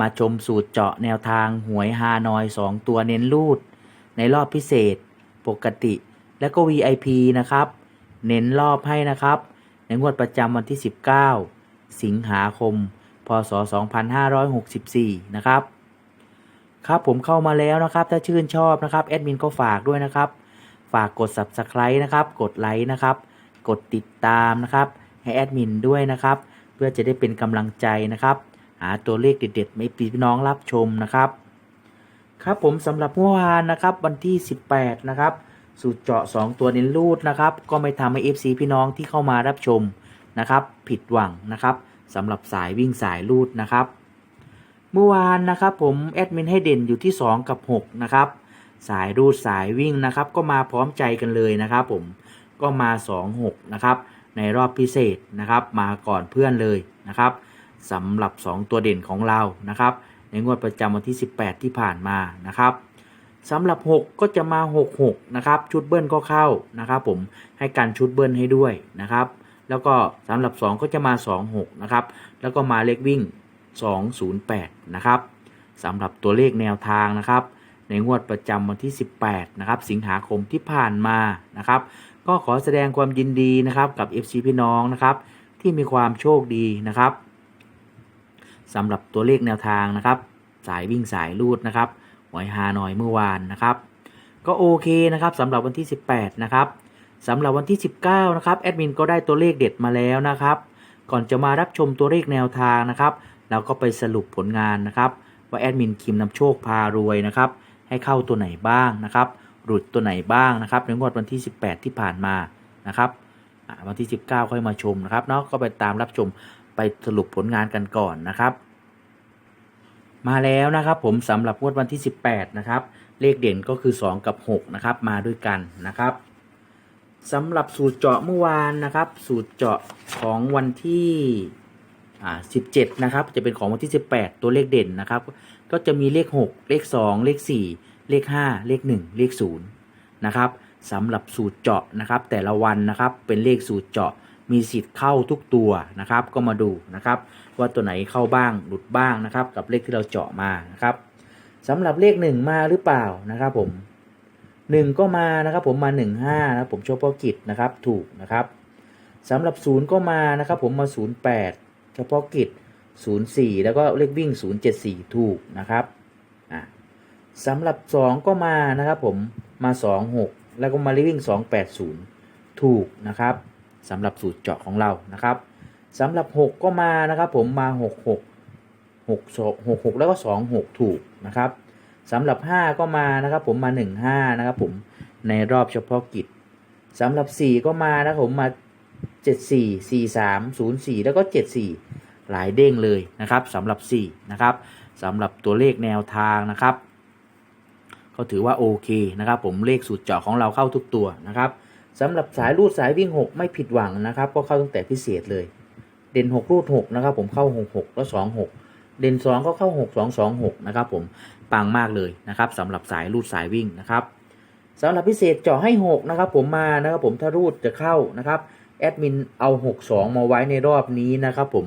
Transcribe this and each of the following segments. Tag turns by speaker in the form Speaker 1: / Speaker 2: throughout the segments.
Speaker 1: มาชมสูตรเจาะแนวทางหวยฮานอย 2 ตัวเน้นรูด ในรอบพิเศษ ปกติ และก็ VIP นะครับ เน้นรอบให้นะครับ ในงวดประจำวันที่ 19 สิงหาคม พศ 2564 นะครับ ครับผมเข้ามาแล้วนะครับ ถ้าชื่นชอบนะครับแอดมินก็ฝากด้วยนะครับ ฝากกด Subscribe นะครับ กดไลค์นะครับ กดติดตามนะครับ ให้แอดมินด้วยนะครับ เพื่อจะได้เป็นกำลังใจนะครับ หาตัวเลขเด็ดๆไม่ปีน้องรับชมนะครับ ครับผมสำหรับเมื่อวานนะครับวันที่ 18 นะครับ สูตรเจาะ 2 ตัวเน้นรูดนะครับ ก็ไม่ทำให้ FC พี่น้องที่เข้ามารับชมนะครับ ผิดหวังนะครับสำหรับสายวิ่งสายรูดนะครับ เมื่อวานนะครับผมแอดมินให้เด่นอยู่ที่ 2 กับ 6 นะครับ สายรูดสายวิ่งนะครับ ก็มาพร้อมใจกันเลยนะครับ ผมก็มา 2 6 นะครับ ในรอบพิเศษนะครับ มาก่อนเพื่อนเลยนะครับ สำหรับ 2 ตัวเด่นของเรานะครับ ในงวดประจำวันที่ 18 ที่ผ่านมานะครับสำหรับ 6 ก็จะมา 6 6 นะครับ ชุดเบิ้ลก็เข้านะครับผมให้กันชุดเบิ้ลให้ด้วยนะครับ แล้วก็สำหรับ 2 ก็จะมา 2 6 นะครับ แล้วก็มาเลขวิ่ง 208 นะครับสำหรับตัวเลขแนวทางนะครับ ในงวดประจำวันที่ 18 นะครับ สิงหาคมที่ผ่านมานะครับ ก็ขอแสดงความยินดีนะครับกับ FC พี่น้องนะครับ ที่มีความโชคดีนะครับ สำหรับตัวเลขแนวทางนะครับ สายวิ่งสายลูดนะครับหวยฮานอยเมื่อวานนะครับ ก็โอเคนะครับสำหรับวันที่ 18 นะครับสำหรับวันที่ 19 นะครับแอดมินก็ได้ตัวเลขเด็ดมาแล้วนะครับ ก่อนจะมารับชมตัวเลขแนวทางนะครับเราก็ไปสรุปผลงานนะครับว่าแอดมินคิมนำโชคพารวยนะครับให้เข้าตัวไหนบ้างนะครับ หลุดตัวไหนบ้างนะครับในงวดวันที่ 18 ที่ผ่านมานะครับวันที่ 19 ค่อยมาชมนะครับเนาะก็ไปตามรับชม ไปสรุปผลงานกันก่อนนะครับ มาแล้วนะครับผมสำหรับงวดวันที่ 18 นะครับ เลขเด่นก็คือ 2 กับ 6 นะครับ มาด้วยกันนะครับสำหรับสูตรเจาะเมื่อวานนะครับ สูตรเจาะของวันที่อ่า17 นะครับ จะเป็นของวันที่ 18 ตัวเลขเด่นนะครับ ก็จะมีเลข 6 เลข 2 เลข 4 เลข 5 เลข 1 เลข 0 นะครับสำหรับสูตรเจาะนะครับ แต่ละวันนะครับเป็นเลขสูตรเจาะ มีสิทธิ์เข้าทุกตัวนะครับ ก็มาดูนะครับ ว่าตัวไหนเข้าบ้างหลุดบ้างนะครับ กับเลขที่เราเจาะมานะครับสำหรับเลข 1 มาหรือเปล่านะครับผม 1 ก็มานะครับผมมา 1 5นะครับผมโชว์พาะกิจนะครับถูกนะครับสำหรับ 0 ก็มานะครับผมมา 08 เฉพาะกิจ 04 แล้วก็เลขวิ่ง 074 ถูกนะครับสำหรับ 2 ก็มานะครับผมมา 26 แล้วก็มาเลขวิ่ง 280 ถูกนะครับ สำหรับสูตรเจาะของเรานะครับสำหรับ 6 ก็มานะครับ ผมมา 66 6 66 แล้วก็ 26 ถูกนะครับสำหรับ 5 ก็มานะครับผมมา 15 นะครับผมในรอบเฉพาะกิจสำหรับ 4 ก็มานะครับผมมา 74 43 04 แล้วก็ 74 หลายเด้งเลยนะครับสำหรับ 4 นะครับสำหรับตัวเลขแนวทางนะครับ ก็ถือว่าโอเคนะครับ ผมเลขสูตรเจาะของเราเข้าทุกตัวนะครับ สำหรับสายรูดสายวิ่ง 6 ไม่ผิดหวังนะครับ ก็เข้าตั้งแต่พิเศษเลย เด่น 6 รูด 6 นะครับ ผมเข้า 6 6 แล้ว 2 6 เด่น 2 ก็เข้า 6 2 2 6 นะครับผมปังมากเลยนะครับสำหรับสายรูดสายวิ่งนะครับสำหรับพิเศษเจาะให้ 6 นะครับ ผมมานะครับผมถ้ารูดจะเข้านะครับแอดมินเอา 62 มาไว้ในรอบนี้นะครับผม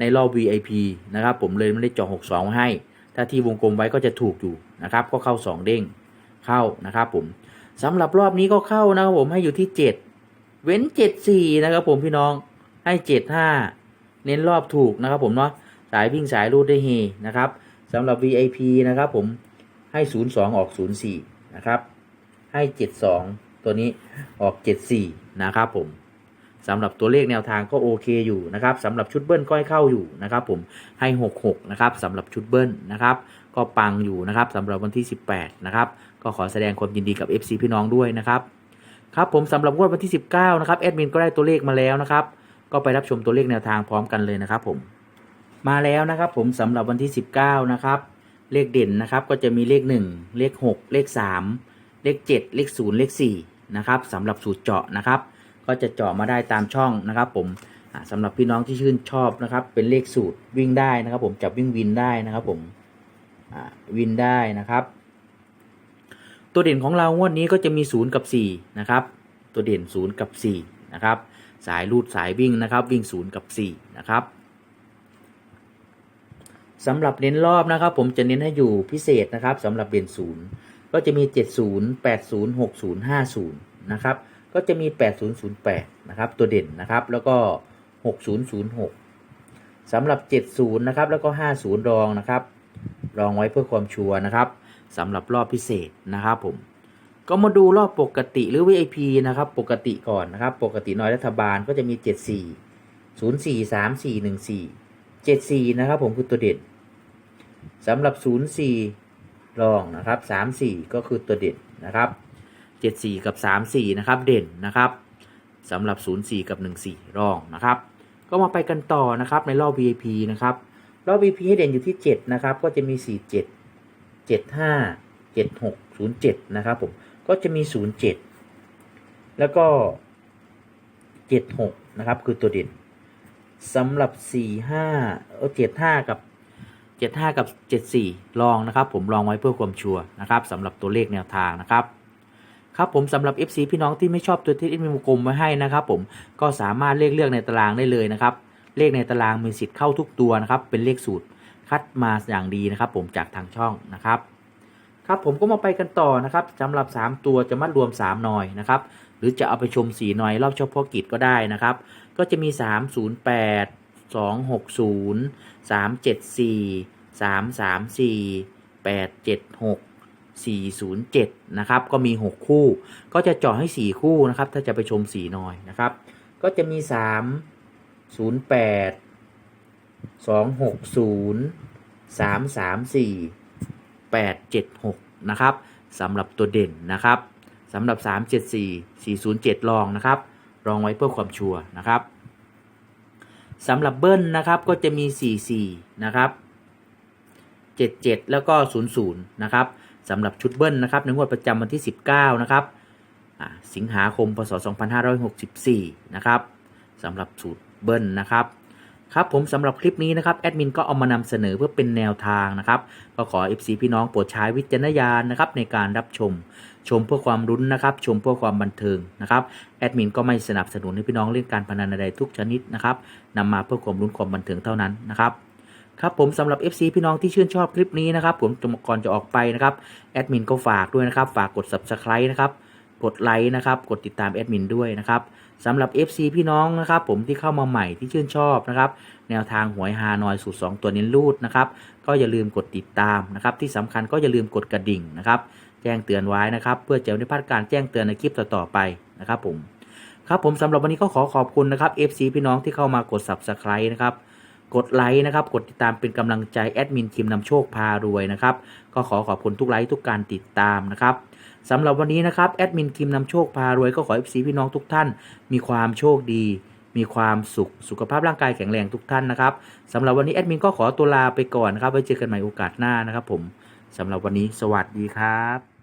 Speaker 1: ในรอบ VIP นะครับผมเลยไม่ได้เจาะ62 ให้ ถ้าที่วงกลมไว้ก็จะถูกอยู่นะครับ ก็เข้า 2 เด้งเข้านะครับผม สำหรับรอบนี้ก็เข้านะครับผมให้อยู่ที่7เว้น74นะครับผมพี่น้องให้75เน้นรอบถูกนะครับผมเนาะสายวิ่งสายรูดได้เฮนะครับสำหรับ VIP นะครับผมให้ 02 ออก 04 นะครับ ให้ 72 ตัวนี้ออก 74 นะครับผมสำหรับตัวเลขแนวทางก็โอเคอยู่นะครับสำหรับชุดเบิ้ลก็ให้เข้าอยู่นะครับผมให้ 66 นะครับสำหรับชุดเบิ้ลนะครับ ก็ปังอยู่นะครับสำหรับวันที่ 18 นะครับ ก็ขอแสดงความยินดีกับ FC พี่น้องด้วยนะครับครับผมสำหรับงวดวันที่ 19 นะครับแอดมินก็ได้ตัวเลขมาแล้วนะครับ ก็ไปรับชมตัวเลขแนวทางพร้อมกันเลยนะครับผมมาแล้วนะครับผมสำหรับวันที่ 19 นะครับ เลขเด่นนะครับก็จะมีเลข 1 เลข 6 เลข 3 เลข 7 เลข 0 เลข4นะครับสำหรับสูตรเจาะนะครับ ก็จะเจาะมาได้ตามช่องนะครับผมอ่าสำหรับพี่น้องที่ชื่นชอบนะครับ เป็นเลขสูตรวิ่งได้นะครับ ผมจับวิ่งวินได้นะครับผมวินได้นะครับ ตัวเด่นของเรางวดนี้ก็จะมี 0 กับ 4 นะครับ ตัวเด่น 0 กับ 4 นะครับ สายรูดสายวิ่งนะครับ วิ่ง 0 กับ 4 นะครับสำหรับเน้นรอบนะครับ ผมจะเน้นให้อยู่พิเศษนะครับสำหรับเด่น 0 ก็จะมี 70 80 60 50 นะครับ ก็จะมี 8008 นะครับ ตัวเด่นนะครับ แล้วก็ 6006สำหรับ 70 นะครับ แล้วก็ 50 รองนะครับ รองไว้เพื่อความชัวร์นะครับ สำหรับรอบพิเศษนะครับผมก็มาดูรอบปกติหรือ VIP นะครับปกติก่อนนะครับ ปกติน้อยรัฐบาลก็จะมี 74 04 34 14 74 นะครับผมคือตัวเด่นสำหรับ 04 รองนะครับ 34 ก็คือตัวเด่นนะครับ 74 กับ 34 นะครับเด่นนะครับสำหรับ 04 กับ 14 รองนะครับ ก็มาไปกันต่อนะครับในรอบ VIP นะครับรอบ VIP ให้เด่นอยู่ที่ 7 นะครับ ก็จะมี 47 75 76 07 นะครับผม ก็จะมี 07 แล้วก็ 76 นะครับ คือตัวเด่นสำหรับ 45เออ75 กับ 75 กับ 74 ลองนะครับ ผมลองไว้เพื่อความชัวร์นะครับสำหรับตัวเลขแนวทางนะครับครับผมสำหรับ FC พี่น้องที่ไม่ชอบตัวที่มีวงกลมไว้ให้นะครับ ผมก็สามารถเลือกเลือกในตารางได้เลยนะครับ เลขในตารางมีสิทธิ์เข้าทุกตัวนะครับ เป็นเลขสูตร คัดมาอย่างดีนะครับ ผมจากทางช่องนะครับครับผมก็มาไปกันต่อนะครับสำหรับ 3 ตัวจะมัดรวม 3 หน่อยนะครับหรือจะเอาไปชม 4 หน่อยรอบเฉพาะกิจก็ได้นะครับ ก็จะมี 308 260 374 334 876 407นะครับก็มี 6 คู่ ก็จะเจาะให้ 4 คู่นะครับ ถ้าจะไปชม 4 หน่อยนะครับ ก็จะมี 3 08 260 334 876นะครับสำหรับตัวเด่นนะครับสำหรับ 374 407 ลองนะครับรองไว้เพื่อความชัวร์นะครับสำหรับเบิ้ลนะครับก็จะมี 44 นะครับ 77 แล้วก็ 00 นะครับสำหรับชุดเบิ้ลนะครับในงวดประจำวันที่ 19 นะครับอ่าสิงหาคมพศ 2564 นะครับสำหรับสูตรเบิ้ลนะครับ ครับผมสำหรับคลิปนี้นะครับแอดมินก็เอามานำเสนอเพื่อเป็นแนวทางนะครับก็ขอ FC พี่น้องโปรดใช้วิจารณญาณนะครับในการรับชม ชมเพื่อความรุ้นนะครับ ชมเพื่อความบันเทิงนะครับแอดมินก็ไม่สนับสนุนให้พี่น้องเล่นการพนันใดทุกชนิดนะครับนำมาเพื่อความรุ้นความบันเทิงเท่านั้นนะครับครับผมสำหรับ FC พี่น้องที่ชื่นชอบคลิปนี้นะครับผมก่อนจะออกไปนะครับแอดมินก็ฝากด้วยนะครับฝากกด Subscribe นะครับกดไลค์นะครับกดติดตามแอดมินด้วยนะครับ สำหรับ FC พี่น้องนะครับผมที่เข้ามาใหม่ที่ชื่นชอบนะครับแนวทางหวยฮานอยสูตร 2 ตัวเน้นรูดนะครับก็อย่าลืมกดติดตามนะครับที่สำคัญก็อย่าลืมกดกระดิ่งนะครับแจ้งเตือนไว้นะครับเพื่อจะไม่พลาดการแจ้งเตือนในคลิปต่อๆไปนะครับผมครับผมสำหรับวันนี้ก็ขอขอบคุณนะครับ FC พี่น้องที่เข้ามากด Subscribe นะครับกดไลค์นะครับกดติดตามเป็นกำลังใจแอดมินคิมนำโชคพารวยนะครับก็ขอขอบคุณทุกไลค์ทุกการติดตามนะครับ สำหรับวันนี้นะครับแอดมินคิมนำโชคพารวยก็ขอให้พี่น้องทุกท่าน มีความโชคดี มีความสุขสุขภาพร่างกายแข็งแรงทุกท่านนะครับสำหรับวันนี้แอดมินก็ขอตัวลาไปก่อนนะครับไว้เจอกันใหม่โอกาสหน้านะครับ ผมสำหรับวันนี้สวัสดีครับ